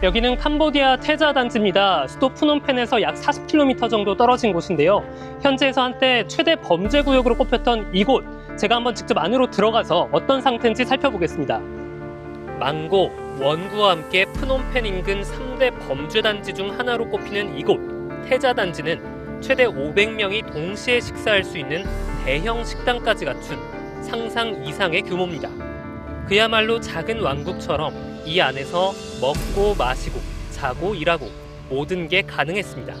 여기는 캄보디아 테자 단지입니다. 수도 푸놈펜에서 약 40km 정도 떨어진 곳인데요. 현지에서 한때 최대 범죄 구역으로 꼽혔던 이곳. 제가 한번 직접 안으로 들어가서 어떤 상태인지 살펴보겠습니다. 망고, 원구와 함께 프놈펜 인근 3대 범죄 단지 중 하나로 꼽히는 이곳. 테자 단지는 최대 500명이 동시에 식사할 수 있는 대형 식당까지 갖춘 상상 이상의 규모입니다. 그야말로 작은 왕국처럼 이 안에서 먹고 마시고 자고 일하고 모든 게 가능했습니다.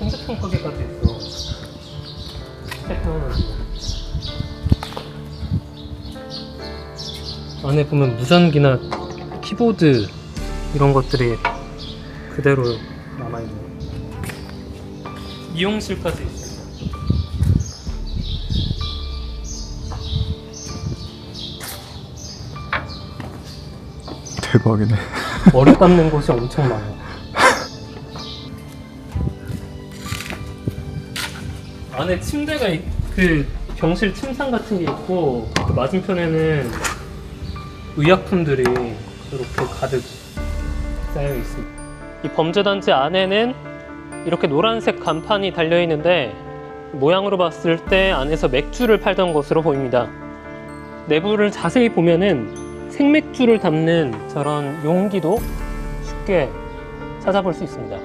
핸드폰 가게까지 있어. 안에 보면 무전기나 키보드 이런 것들이 그대로 남아있네요. 미용실까지 있습니 대박이네. 머리 감는 곳이 엄청 많아요. 안에 침대가 있- 그 병실 침상 같은 게 있고 그 맞은편에는 의약품들이 이렇게 가득 쌓여 있습니다. 이 범죄단지 안에는 이렇게 노란색 간판이 달려 있는데 모양으로 봤을 때 안에서 맥주를 팔던 것으로 보입니다. 내부를 자세히 보면은 생맥주를 담는 저런 용기도 쉽게 찾아볼 수 있습니다.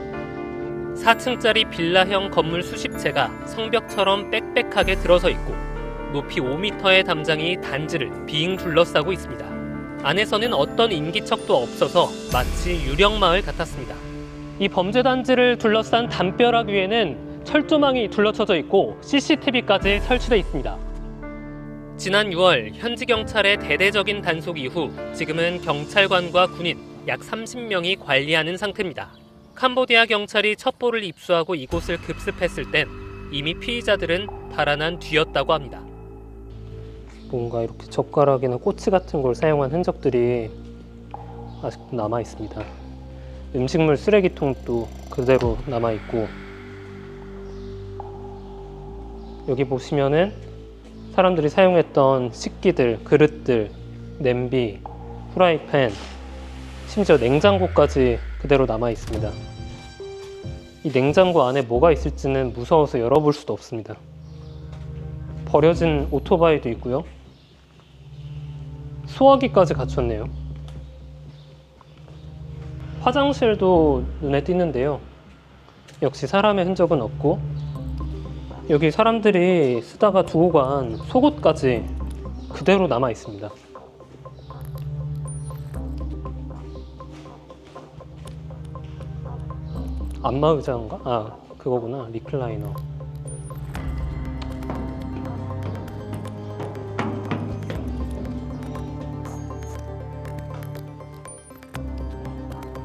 4층짜리 빌라형 건물 수십 채가 성벽처럼 빽빽하게 들어서 있고 높이 5m의 담장이 단지를 빙 둘러싸고 있습니다. 안에서는 어떤 인기척도 없어서 마치 유령마을 같았습니다. 이 범죄 단지를 둘러싼 담벼락 위에는 철조망이 둘러쳐져 있고 CCTV까지 설치돼 있습니다. 지난 6월 현지 경찰의 대대적인 단속 이후 지금은 경찰관과 군인 약 30명이 관리하는 상태입니다. 캄보디아 경찰이 첩보를 입수하고 이곳을 급습했을 땐 이미 피의자들은 달아난 뒤였다고 합니다. 뭔가 이렇게 젓가락이나 꼬치 같은 걸 사용한 흔적들이 아직도 남아 있습니다. 음식물 쓰레기통도 그대로 남아 있고 여기 보시면은 사람들이 사용했던 식기들, 그릇들, 냄비, 후라이팬, 심지어 냉장고까지 그대로 남아 있습니다. 이 냉장고 안에 뭐가 있을지는 무서워서 열어볼 수도 없습니다. 버려진 오토바이도 있고요. 소화기까지 갖췄네요. 화장실도 눈에 띄는데요. 역시 사람의 흔적은 없고 여기 사람들이 쓰다가 두고 간 속옷까지 그대로 남아 있습니다. 안마 의자인가? 아 그거구나 리클라이너.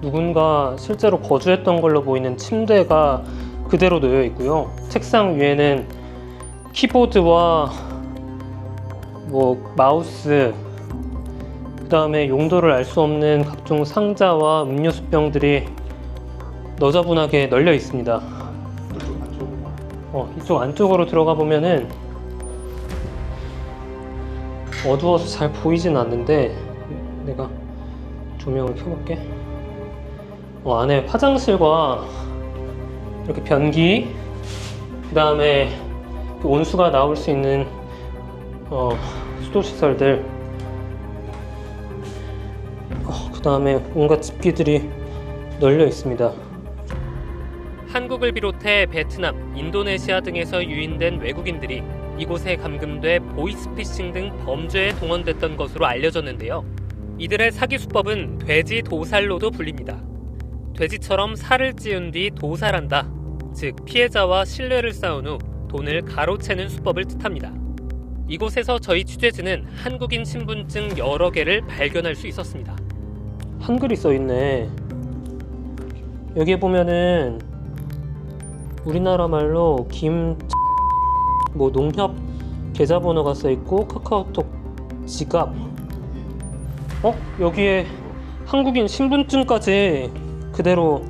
누군가 실제로 거주했던 걸로 보이는 침대가 그대로 놓여 있고요. 책상 위에는 키보드와 뭐 마우스 그 다음에 용도를 알 수 없는 각종 상자와 음료수병들이 너저분하게 널려 있습니다. 어, 이쪽 안쪽으로 들어가 보면은 어두워서 잘 보이진 않는데 내가 조명을 켜볼게. 어, 안에 화장실과 이렇게 변기, 그 다음에 온수가 나올 수 있는 어, 수도 시설들, 어, 그 다음에 온갖 집기들이 널려 있습니다. 한국을 비롯해 베트남, 인도네시아 등에서 유인된 외국인들이 이곳에 감금돼 보이스피싱 등 범죄에 동원됐던 것으로 알려졌는데요. 이들의 사기 수법은 돼지 도살로도 불립니다. 돼지처럼 살을 찌운 뒤 도살한다. 즉 피해자와 신뢰를 쌓은 후 돈을 가로채는 수법을 뜻합니다. 이곳에서 저희 취재진은 한국인 신분증 여러 개를 발견할 수 있었습니다. 한글이 써 있네. 여기에 보면은 우리나라 말로 김, 뭐 농협 계좌번호가 써 있고 카카오톡 지갑. 어 여기에 한국인 신분증까지 그대로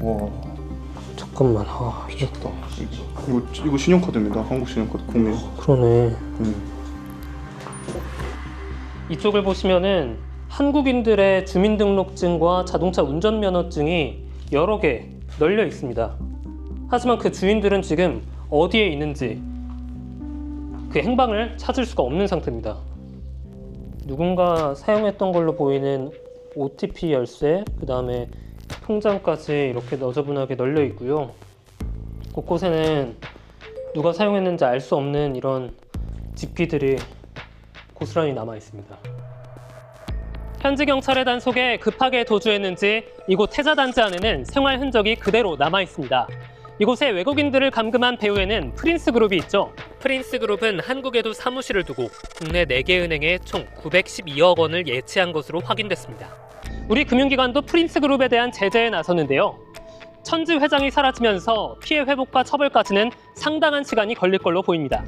와, 잠깐만 아 이게 미쳤다. 이거 이거 신용카드입니다. 한국 신용카드 국민. 그러네 음. 이쪽을 보시면은 한국인들의 주민등록증과 자동차 운전면허증이 여러 개 널려 있습니다. 하지만 그 주인들은 지금 어디에 있는지 그 행방을 찾을 수가 없는 상태입니다. 누군가 사용했던 걸로 보이는 OTP 열쇠, 그 다음에 통장까지 이렇게 너저분하게 널려 있고요. 곳곳에는 누가 사용했는지 알 수 없는 이런 집기들이 고스란히 남아 있습니다. 현지 경찰의 단속에 급하게 도주했는지 이곳 태자 단지 안에는 생활 흔적이 그대로 남아 있습니다. 이곳에 외국인들을 감금한 배후에는 프린스 그룹이 있죠. 프린스 그룹은 한국에도 사무실을 두고 국내 4개 은행에 총 912억 원을 예치한 것으로 확인됐습니다. 우리 금융기관도 프린스 그룹에 대한 제재에 나섰는데요. 천지 회장이 사라지면서 피해 회복과 처벌까지는 상당한 시간이 걸릴 걸로 보입니다.